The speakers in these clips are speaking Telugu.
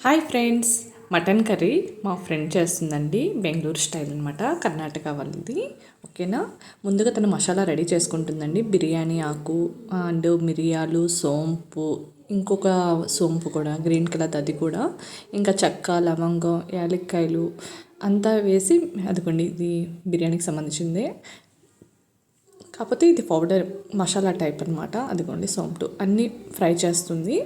హాయ్ ఫ్రెండ్స్ మటన్ కర్రీ మా ఫ్రెండ్ చేస్తుందండి బెంగళూరు స్టైల్ అనమాట కర్ణాటక వాళ్ళది ఓకేనా ముందుగా తను మసాలా రెడీ చేసుకుంటుందండి బిర్యానీ ఆకు అండ్ మిరియాలు సోంపు ఇంకొక సోంపు కూడా గ్రీన్ కలర్ అది కూడా ఇంకా చెక్క లవంగం యాలక్కాయలు అంతా వేసి అదిగోండి ఇది బిర్యానీకి సంబంధించిందే. కాకపోతే ఇది పౌడర్ మసాలా టైప్ అనమాట అదిగోండి సోంపు అన్నీ ఫ్రై చేస్తుంది.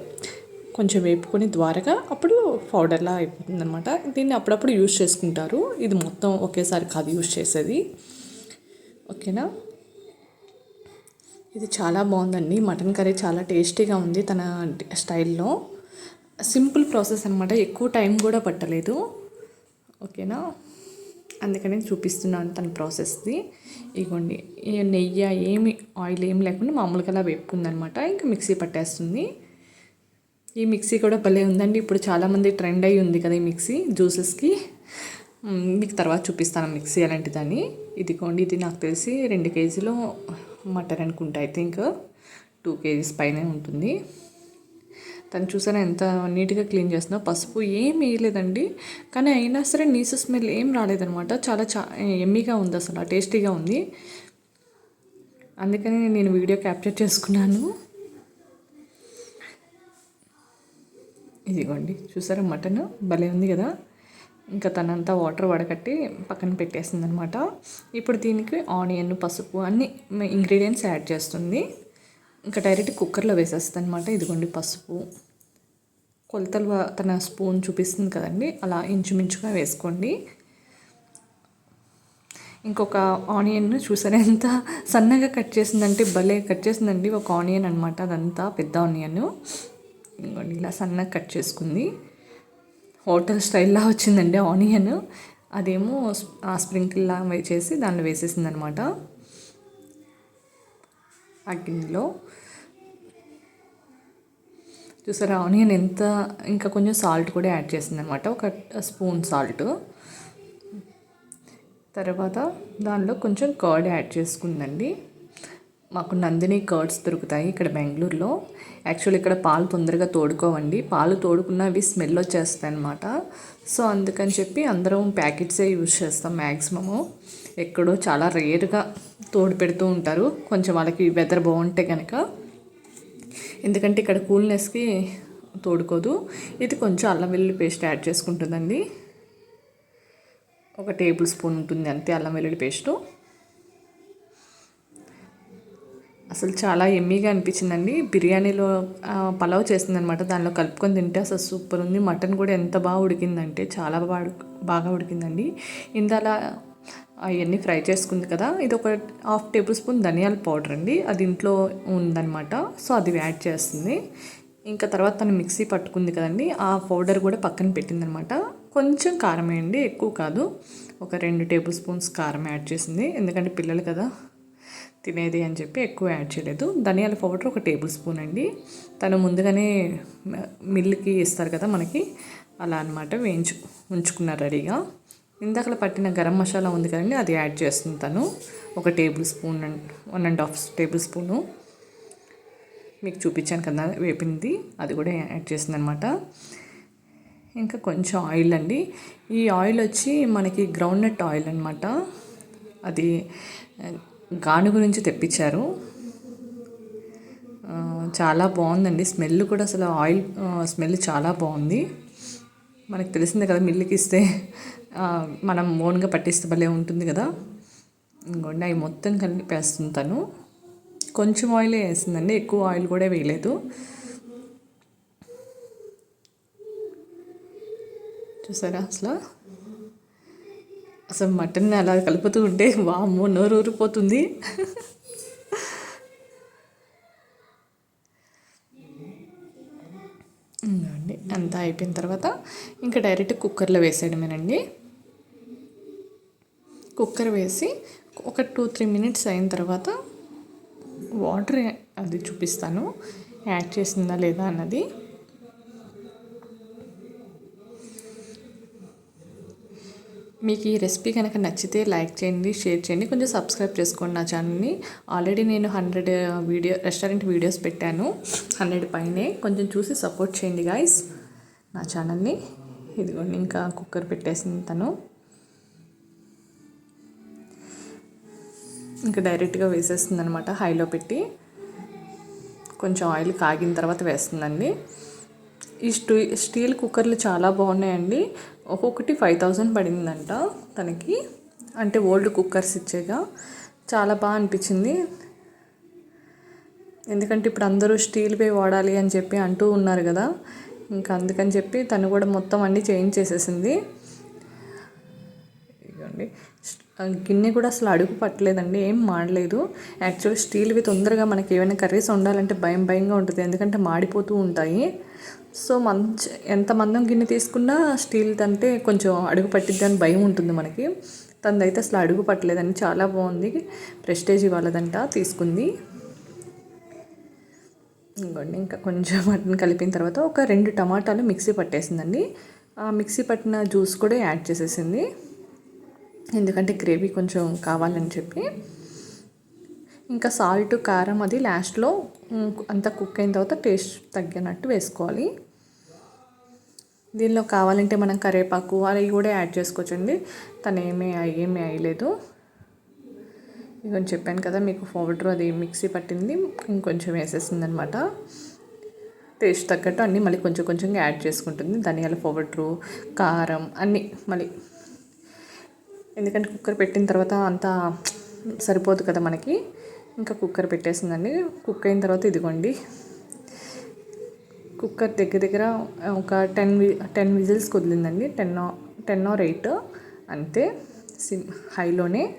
కొంచెం వేపుకొని ద్వారగా అప్పుడు పౌడర్లా అయిపోతుందనమాట దీన్ని అప్పుడప్పుడు యూజ్ చేసుకుంటారు. ఇది మొత్తం ఒకేసారి కాదు యూజ్ చేసేది. ఓకేనా? ఇది చాలా బాగుందండి. మటన్ కర్రీ చాలా టేస్టీగా ఉంది తన స్టైల్లో. సింపుల్ ప్రాసెస్ అనమాట ఎక్కువ టైం కూడా పట్టలేదు. ఓకేనా? అందుకని చూపిస్తున్నాను తన ప్రాసెస్ది. ఇగోండి. నెయ్యి ఏమి ఆయిల్ ఏమి లేకుండా మామూలుగా అలా వేపుకుందనమాట ఇంకా మిక్సీ పట్టేస్తుంది. ఈ మిక్సీ కూడా భలే ఉందండి. ఇప్పుడు చాలామంది ట్రెండ్ అయ్యి ఉంది కదా ఈ మిక్సీ జ్యూసెస్కి. మీకు తర్వాత చూపిస్తాను మిక్సీ అలాంటిదని ఇదిగోండి ఇది నాకు తెలిసి రెండు కేజీలు మటన్ అనుకుంటా ఐ థింక్ టూ కేజీస్ పైనే ఉంటుంది. తను చూసారా ఎంత నీట్గా క్లీన్ చేస్తున్నా పసుపు ఏం వేయలేదండి. కానీ అయినా సరే నీసు స్మెల్ ఏం రాలేదనమాట చాలా చా ఎమ్మీగా ఉంది అసలు టేస్టీగా ఉంది. అందుకని నేను వీడియో క్యాప్చర్ చేసుకున్నాను. ఇదిగోండి చూసారా మటన్? భలే ఉంది కదా? ఇంకా తనంతా వాటర్ వడకట్టి పక్కన పెట్టేసింది అనమాట ఇప్పుడు దీనికి ఆనియన్ పసుపు అన్ని ఇంగ్రీడియంట్స్ యాడ్ చేస్తుంది. ఇంకా డైరెక్ట్ కుక్కర్లో వేసేస్తుంది అనమాట ఇదిగోండి పసుపు. కొలతలు తన స్పూన్ చూపిస్తుంది కదండి. అలా ఇంచుమించుగా వేసుకోండి. ఇంకొక ఆనియన్ చూసారా ఎంత సన్నగా కట్ చేసిందంటే భలే కట్ చేసిందండి. ఒక ఆనియన్ అనమాట అదంతా పెద్ద ఆనియన్. ఇంకోండి ఇలా సన్నగా కట్ చేసుకుంది. హోటల్ స్టైల్లా వచ్చిందండి ఆనియన్ అదేమో ఆ స్ప్రింకిల్లా చేసి దానిలో వేసేసింది అనమాట ఆ గిన్నెలో చూసారా ఆనియన్ ఎంత ఇంకా కొంచెం సాల్ట్ కూడా యాడ్ చేసింది అనమాట ఒక స్పూన్ సాల్ట్ తర్వాత దానిలో కొంచెం కర్డ్ యాడ్ చేసుకుందండి. మాకు నందిని కర్డ్స్ దొరుకుతాయి ఇక్కడ బెంగళూరులో. యాక్చువల్ ఇక్కడ పాలు తొందరగా తోడుకోవండి. పాలు తోడుకున్న అవి స్మెల్ వచ్చేస్తాయి అనమాట సో అందుకని చెప్పి అందరం ప్యాకెట్సే యూజ్ చేస్తాం మ్యాక్సిమము ఎక్కడో చాలా రేర్గా తోడు పెడుతూ ఉంటారు. కొంచెం వాళ్ళకి వెదర్ బాగుంటే కనుక ఎందుకంటే ఇక్కడ కూల్నెస్కి తోడుకోదు. ఇది కొంచెం అల్లం వెల్లుల్లి పేస్ట్ యాడ్ చేసుకుంటుందండి. ఒక టేబుల్ స్పూన్ ఉంటుంది అంతే అల్లం వెల్లుల్లి పేస్టు. అసలు చాలా ఎమ్మీగా అనిపించిందండి. బిర్యానీలో పలావ్ చేసిందనమాట. దానిలో కలుపుకొని తింటే అసలు సూపర్ ఉంది. మటన్ కూడా ఎంత బాగా ఉడికిందంటే చాలా బాగా బాగా ఉడికిందండి. ఇందాల అవన్నీ ఫ్రై చేసుకుంది కదా ఇది ఒక హాఫ్ టేబుల్ స్పూన్ ధనియాల పౌడర్ అండి. అది ఇంట్లో ఉందన్నమాట సో అది యాడ్ చేస్తుంది. ఇంకా తర్వాత తను మిక్సీ పట్టుకుంది కదండి. ఆ పౌడర్ కూడా పక్కన పెట్టిందనమాట. కొంచెం కారం వేయండి ఎక్కువ కాదు. ఒక రెండు టేబుల్ స్పూన్స్ కారం యాడ్ చేసింది. ఎందుకంటే పిల్లలు కదా. తినేది అని చెప్పి ఎక్కువ యాడ్ చేయలేదు. ధనియాల పౌడర్ ఒక టేబుల్ స్పూన్ అండి. తను ముందుగానే మిల్లుకి ఇస్తారు కదా మనకి. అలా అనమాట వేయించు ఉంచుకున్నారు రెడీగా. ఇందాకలా పట్టిన గరం మసాలా ఉంది కదండి అది యాడ్ చేస్తుంది తను. ఒక tablespoon one and half tablespoon. మీకు చూపించాను కదా వేపింది. అది కూడా యాడ్ చేసింది అనమాట ఇంకా కొంచెం ఆయిల్ అండి. ఈ ఆయిల్ వచ్చి మనకి గ్రౌండ్ నట్ ఆయిల్ అనమాట అది గానుగు నుంచి తెప్పించారు. చాలా బాగుందండి. స్మెల్ కూడా అసలు ఆయిల్ స్మెల్ చాలా బాగుంది. మనకు తెలిసిందే కదా మిల్లుకి ఇస్తే మనం ఓన్గా పట్టిస్తే భలే ఉంటుంది కదా. ఇంకోండి అవి మొత్తం కలిపేస్తుంది తను. కొంచెం ఆయిలే వేసిందండి ఎక్కువ ఆయిల్ కూడా వేయలేదు. చూసారా అసలు? అసలు మటన్ అలా కలుపుతూ ఉంటే వామ్మో నోరు ఊరిపోతుంది. అండి అంతా అయిపోయిన తర్వాత ఇంకా డైరెక్ట్ కుక్కర్లో వేసేయడమేనండి. కుక్కర్ వేసి ఒక టూ త్రీ మినిట్స్ అయిన తర్వాత వాటర్ అది చూపిస్తాను. యాడ్ చేసిందా లేదా అన్నది. మీకు ఈ రెసిపీ కనుక నచ్చితే లైక్ చేయండి షేర్ చేయండి. కొంచెం సబ్స్క్రైబ్ చేసుకోండి నా ఛానల్ని. ఆల్రెడీ నేను హండ్రెడ్ వీడియో రెస్టారెంట్ వీడియోస్ పెట్టాను హండ్రెడ్ పైనే. కొంచెం చూసి సపోర్ట్ చేయండి గాయస్ నా ఛానల్ని. ఇదిగోండి ఇంకా కుక్కర్ పెట్టేసింది తను. ఇంకా డైరెక్ట్గా వేసేస్తుంది అనమాట హైలో పెట్టి. కొంచెం ఆయిల్ కాగిన తర్వాత వేస్తుందండి. ఈ స్టీ స్టీల్ కుక్కర్లు చాలా బాగున్నాయండి. ఒక్కొక్కటి ఫైవ్ థౌజండ్ పడిందంట తనకి. అంటే ఓల్డ్ కుక్కర్స్ ఇచ్చేగా. చాలా బాగా అనిపించింది. ఎందుకంటే ఇప్పుడు అందరూ స్టీల్వే వాడాలి అని చెప్పి అంటూ ఉన్నారు కదా. ఇంకా అందుకని చెప్పి తను కూడా మొత్తం అన్నీ చేంజ్ చేసేసింది. గిన్నె కూడా అసలు అడుగు పట్టలేదండి ఏం మాడలేదు. యాక్చువల్లీ స్టీల్వి తొందరగా మనకి ఏమైనా కర్రీస్ వండాలంటే భయం భయంగా ఉంటుంది ఎందుకంటే మాడిపోతూ ఉంటాయి. సో మంచి ఎంత మందం గిన్నె తీసుకున్నా స్టీల్ అంటే కొంచెం అడుగు పట్టిద్ది అని భయం ఉంటుంది మనకి. తనదైతే అసలు అడుగు పట్టలేదండి చాలా బాగుంది. ప్రెస్టేజ్ ఇవ్వాలదంట తీసుకుంది. ఇంకోండి ఇంకా కొంచెం మటన్ కలిపిన తర్వాత ఒక రెండు టమాటాలు మిక్సీ పట్టేసిందండి. ఆ మిక్సీ పట్టిన జ్యూస్ కూడా యాడ్ చేసేసింది. ఎందుకంటే గ్రేవీ కొంచెం కావాలని చెప్పి. ఇంకా సాల్ట్ కారం అది లాస్ట్లో అంతా కుక్ అయిన తర్వాత టేస్ట్ తగ్గినట్టు వేసుకోవాలి. దీనిలో కావాలంటే మనం కరివేపాకు అవి కూడా యాడ్ చేసుకోవచ్చండి. తను ఏమీ ఏమీ అయ్యలేదు ఇవన్నీ చెప్పాను కదా మీకు పౌడర్ అది మిక్సీ పట్టింది ఇంకొంచెం వేసేసింది అనమాట టేస్ట్ తగ్గట్టు అన్నీ మళ్ళీ కొంచెం కొంచెంగా యాడ్ చేసుకుంటుంది. ధనియాల పౌడరు కారం అన్నీ మళ్ళీ ఎందుకంటే కుక్కర్ పెట్టిన తర్వాత అంతా సరిపోదు కదా మనకి. ఇంకా కుక్కర్ పెట్టేసిందండి. కుక్ అయిన తర్వాత ఇదిగోండి. కుక్కర్ దగ్గర దగ్గర ఒక టెన్ వి టెన్ విజిల్స్ కుదిలిందండి. టెన్ టెన్ ఆర్ ఎయిట్ అంతే. సిమ్ హైలోనే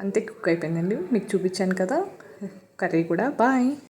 అంతే కుక్ అయిపోయిందండి. మీకు చూపించాను కదా. కర్రీ కూడా. బాయ్.